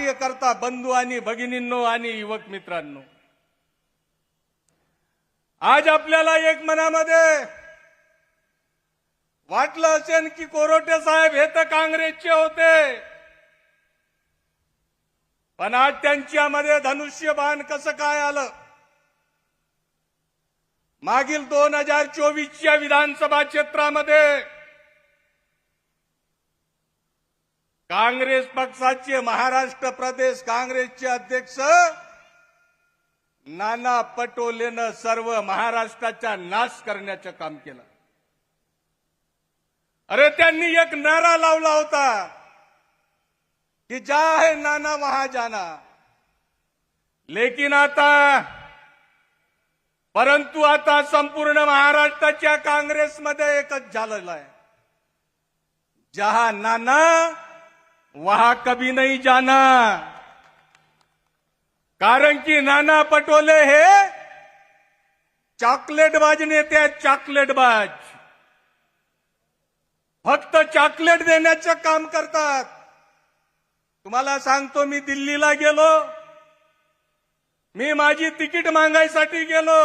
कार्यकर्ता बंधू आणि भगिनींनो आणि युवक मित्रांनो. आज आपल्याला एक मनामध्ये वाटलं असेल की कोरोटे साहेब हे तर काँग्रेसचे होते. पण आज त्यांच्यामध्ये धनुष्यबाण कसं काय आलं? मागील दोन हजार चोवीसच्या विधानसभा क्षेत्रामध्ये काँग्रेस पक्षाचे महाराष्ट्र प्रदेश काँग्रेसचे अध्यक्ष नाना पटोलेनं सर्व महाराष्ट्राचा नाश करण्याचं काम केलं. अरे त्यांनी एक नारा लावला होता की जा है नाना महाजाना जाना. लेकिन आता परंतु आता संपूर्ण महाराष्ट्राच्या काँग्रेसमध्ये एकच झालेलं आहे. जहा नाना वहां कभी नहीं जाना। कारण की नाना पटोले हे चॉकलेटबाज नेते आहेत चॉकलेटबाज फक्त चॉकलेट देण्याचं काम करतात। तुम्हाला सांगतो मी दिल्लीला गेलो। मी माझी तिकीट मागायसाठी गेलो।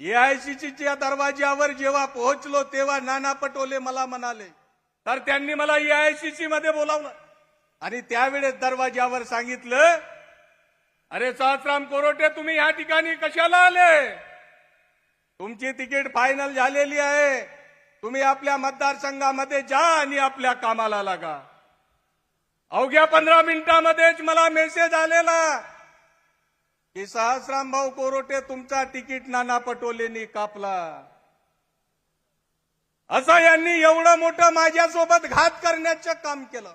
एआयसीसीच्या दरवाज्यावर जेव्हा पोहोचलो तेव्हा नाना पटोले मला म्हणाले तर त्यांनी मला एआयसीसी मध्ये बोलावलं. आणि त्यावेळेस दरवाज्यावर सांगितलं अरे सहसराम कोरोटे तुम्ही ह्या ठिकाणी कशाला आले? तुमची तिकीट फायनल झालेली आहे. तुम्ही आपल्या मतदारसंघामध्ये जा आणि आपल्या कामाला लागा. अवघ्या पंधरा मिनिटांमध्येच मला मेसेज आलेला की सहस्राम भाऊ कोरोटे तुमचा तिकीट नाना पटोलेनी कापला. असं यांनी एवढं मोठं माझ्यासोबत घात करण्याचं काम केलं.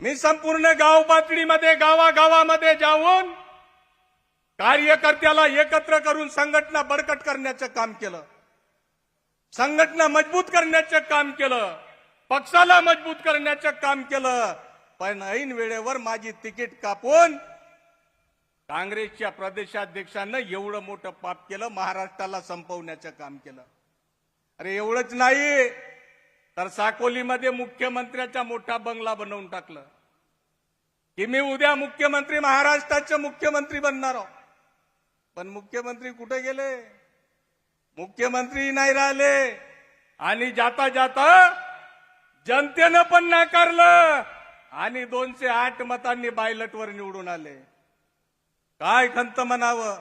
मी संपूर्ण गाव पातळीमध्ये गावागावामध्ये जाऊन कार्यकर्त्याला एकत्र करून संघटना बळकट करण्याचं काम केलं. संघटना मजबूत करण्याचं काम केलं. पक्षाला मजबूत करण्याचं काम केलं. पण ऐन वेळेवर माझी तिकीट कापून काँग्रेसच्या प्रदेशाध्यक्षांना एवढं मोठं पाप केलं महाराष्ट्राला संपवण्याचं काम केलं. अरे एवढंच नाही. तर साकोलीमध्ये मुख्यमंत्र्याचा मोठा बंगला बनवून टाकलं. की मी उद्या मुख्यमंत्री महाराष्ट्राचे मुख्यमंत्री बनणार आहो. पण मुख्यमंत्री कुठे गेले? मुख्यमंत्री नाही राहिले. आणि जाता जाता जनतेनं पण नाकारलं. आणि दोनशे आठ मतांनी बायलटवर निवडून आले. काय खंत म्हणावं?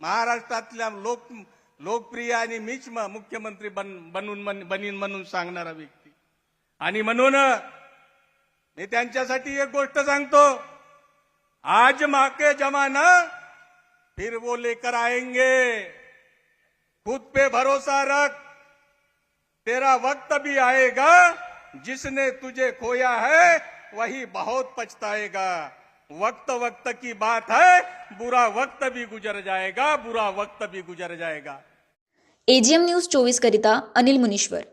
महाराष्ट्रातल्या लोक लोकप्रिय आणि मीच मुख्यमंत्री बन बनून बनीन म्हणून सांगणारा व्यक्ती. आणि म्हणून मी त्यांच्यासाठी एक गोष्ट सांगतो. आज माके जमाना फिर वो लेकर आएंगे. खुद पे भरोसा रख. तेरा वक्त भी आएगा. जिसने तुझे खोया है वही बहुत पछताएगा. वक्त वक्त की बात है बुरा वक्त भी गुजर जाएगा बुरा वक्त भी गुजर जाएगा। एजीएम न्यूज चोवीस करिता अनिल मुनीश्वर।